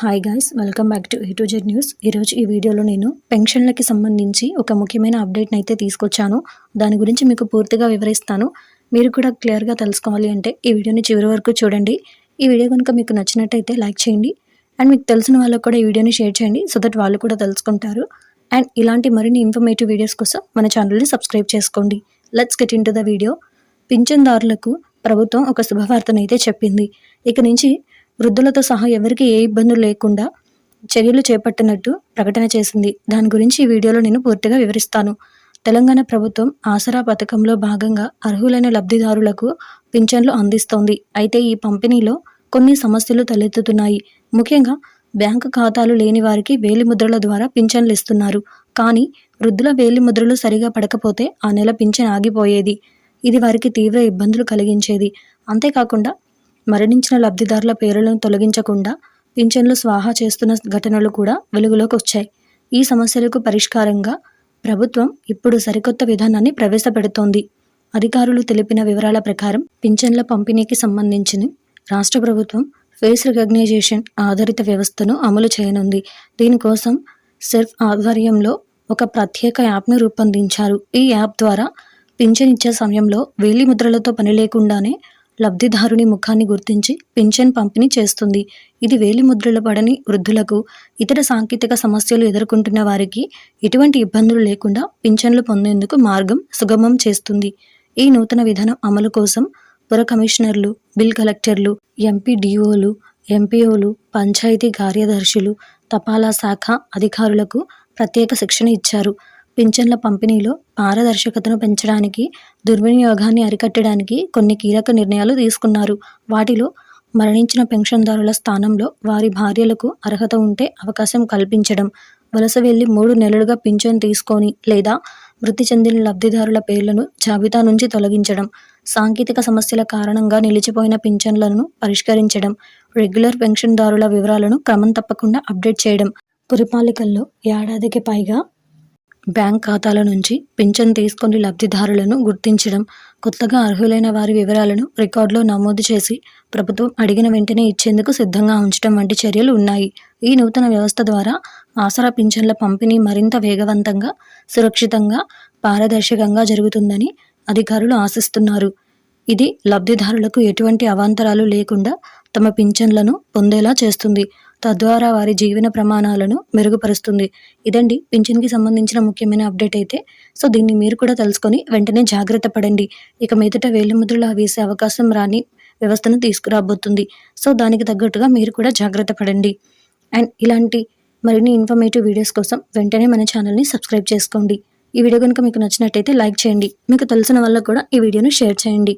Hi guys welcome back to A to Z news ఈరోజు ఈ వీడియోలో నేను పెన్షన్లకి సంబంధించి ఒక ముఖ్యమైన అప్డేట్ని అయితే తీసుకొచ్చాను. దాని గురించి మీకు పూర్తిగా వివరిస్తాను. మీరు కూడా క్లియర్గా తెలుసుకోవాలి అంటే ఈ వీడియోని చివరి వరకు చూడండి. ఈ వీడియో కనుక మీకు నచ్చినట్టయితే లైక్ చేయండి. అండ్ మీకు తెలిసిన వాళ్ళకు కూడా ఈ వీడియోని షేర్ చేయండి సో దట్ వాళ్ళు కూడా తెలుసుకుంటారు. అండ్ ఇలాంటి మరిన్ని ఇన్ఫర్మేటివ్ వీడియోస్ కోసం మన ఛానల్ని సబ్స్క్రైబ్ చేసుకోండి. Let's get into the video పింఛన్దారులకు ప్రభుత్వం ఒక శుభవార్తనైతే చెప్పింది. ఇక నుంచి వృద్ధులతో సహా ఎవరికి ఏ ఇబ్బందులు లేకుండా చర్యలు చేపట్టినట్టు ప్రకటన చేసింది. దాని గురించి ఈ వీడియోలో నేను పూర్తిగా వివరిస్తాను. తెలంగాణ ప్రభుత్వం ఆసరా పథకంలో భాగంగా అర్హులైన లబ్ధిదారులకు పింఛన్లు అందిస్తోంది. అయితే ఈ పంపిణీలో కొన్ని సమస్యలు తలెత్తుతున్నాయి. ముఖ్యంగా బ్యాంకు ఖాతాలు లేని వారికి వేలిముద్రల ద్వారా పింఛన్లు ఇస్తున్నారు. కానీ వృద్ధుల వేలిముద్రలు సరిగా పడకపోతే ఆ నెల పింఛన్ ఆగిపోయేది. ఇది వారికి తీవ్ర ఇబ్బందులు కలిగించేది. అంతేకాకుండా మరణించిన లబ్ధిదారుల పేర్లను తొలగించకుండా పింఛన్లు స్వాహా చేస్తున్న ఘటనలు కూడా వెలుగులోకి వచ్చాయి ఈ సమస్యలకు పరిష్కారంగా ప్రభుత్వం ఇప్పుడు సరికొత్త విధానాన్ని ప్రవేశపెడుతోంది. అధికారులు తెలిపిన వివరాల ప్రకారం పింఛన్ల పంపిణీకి సంబంధించిన రాష్ట్ర ప్రభుత్వం ఫేస్ రికగ్నైజేషన్ ఆధారిత వ్యవస్థను అమలు చేయనుంది. దీనికోసం సెర్ఫ్ ఆధ్వర్యంలో ఒక ప్రత్యేక యాప్ను రూపొందించారు. ఈ యాప్ ద్వారా పింఛన్ ఇచ్చే సమయంలో వేలి ముద్రలతో పని లేకుండానే లబ్ధిదారుని ముఖాన్ని గుర్తించి పింఛన్ పంపిణీ చేస్తుంది. ఇది వేలి ముద్రలు పడని వృద్ధులకు ఇతర సాంకేతిక సమస్యలు ఎదుర్కొంటున్న వారికి ఎటువంటి ఇబ్బందులు లేకుండా పింఛన్లు పొందేందుకు మార్గం సుగమం చేస్తుంది. ఈ నూతన విధానం అమలు కోసం పుర కమిషనర్లు బిల్ కలెక్టర్లు ఎంపీడీఓలు ఎంపీఓలు పంచాయతీ కార్యదర్శులు తపాలా శాఖ అధికారులకు ప్రత్యేక శిక్షణ ఇచ్చారు. పింఛన్ల పంపిణీలో పారదర్శకతను పెంచడానికి దుర్వినియోగాన్ని అరికట్టడానికి కొన్ని కీలక నిర్ణయాలు తీసుకున్నారు. వాటిలో మరణించిన పెన్షన్దారుల స్థానంలో వారి భార్యలకు అర్హత ఉంటే అవకాశం కల్పించడం వలస వెళ్ళి మూడు నెలలుగా పింఛన్ తీసుకొని లేదా మృతి చెందిన లబ్ధిదారుల పేర్లను జాబితా నుంచి తొలగించడం సాంకేతిక సమస్యల కారణంగా నిలిచిపోయిన పింఛన్లను పరిష్కరించడం రెగ్యులర్ పెన్షన్దారుల వివరాలను క్రమం తప్పకుండా అప్డేట్ చేయడం. పురపాలికల్లో ఏడాదికి పైగా బ్యాంక్ ఖాతాల నుంచి పింఛన్ తీసుకొని లబ్ధిదారులను గుర్తించడం కొత్తగా అర్హులైన వారి వివరాలను రికార్డులో నమోదు చేసి ప్రభుత్వం అడిగిన వెంటనే ఇచ్చేందుకు సిద్ధంగా ఉంచడం వంటి చర్యలు ఉన్నాయి. ఈ నూతన వ్యవస్థ ద్వారా ఆసరా పింఛన్ల పంపిణీ మరింత వేగవంతంగా సురక్షితంగా పారదర్శకంగా జరుగుతుందని అధికారులు ఆశిస్తున్నారు. ఇది లబ్ధిదారులకు ఎటువంటి అవాంతరాలు లేకుండా తమ పింఛన్లను పొందేలా చేస్తుంది. తద్వారా వారి జీవన ప్రమాణాలను మెరుగుపరుస్తుంది. ఇదండి పింఛన్కి సంబంధించిన ముఖ్యమైన అప్డేట్ అయితే. సో దీన్ని మీరు కూడా తెలుసుకొని వెంటనే జాగ్రత్త పడండి. ఇక మీదట వేలిముద్రలు వేసే అవకాశం రాని వ్యవస్థను తీసుకురాబోతుంది. సో దానికి తగ్గట్టుగా మీరు కూడా జాగ్రత్త పడండి. అండ్ ఇలాంటి మరిన్ని ఇన్ఫర్మేటివ్ వీడియోస్ కోసం వెంటనే మన ఛానల్ని సబ్స్క్రైబ్ చేసుకోండి. ఈ వీడియో కనుక మీకు నచ్చినట్టయితే లైక్ చేయండి. మీకు తెలిసిన వాళ్ళకు కూడా ఈ వీడియోను షేర్ చేయండి.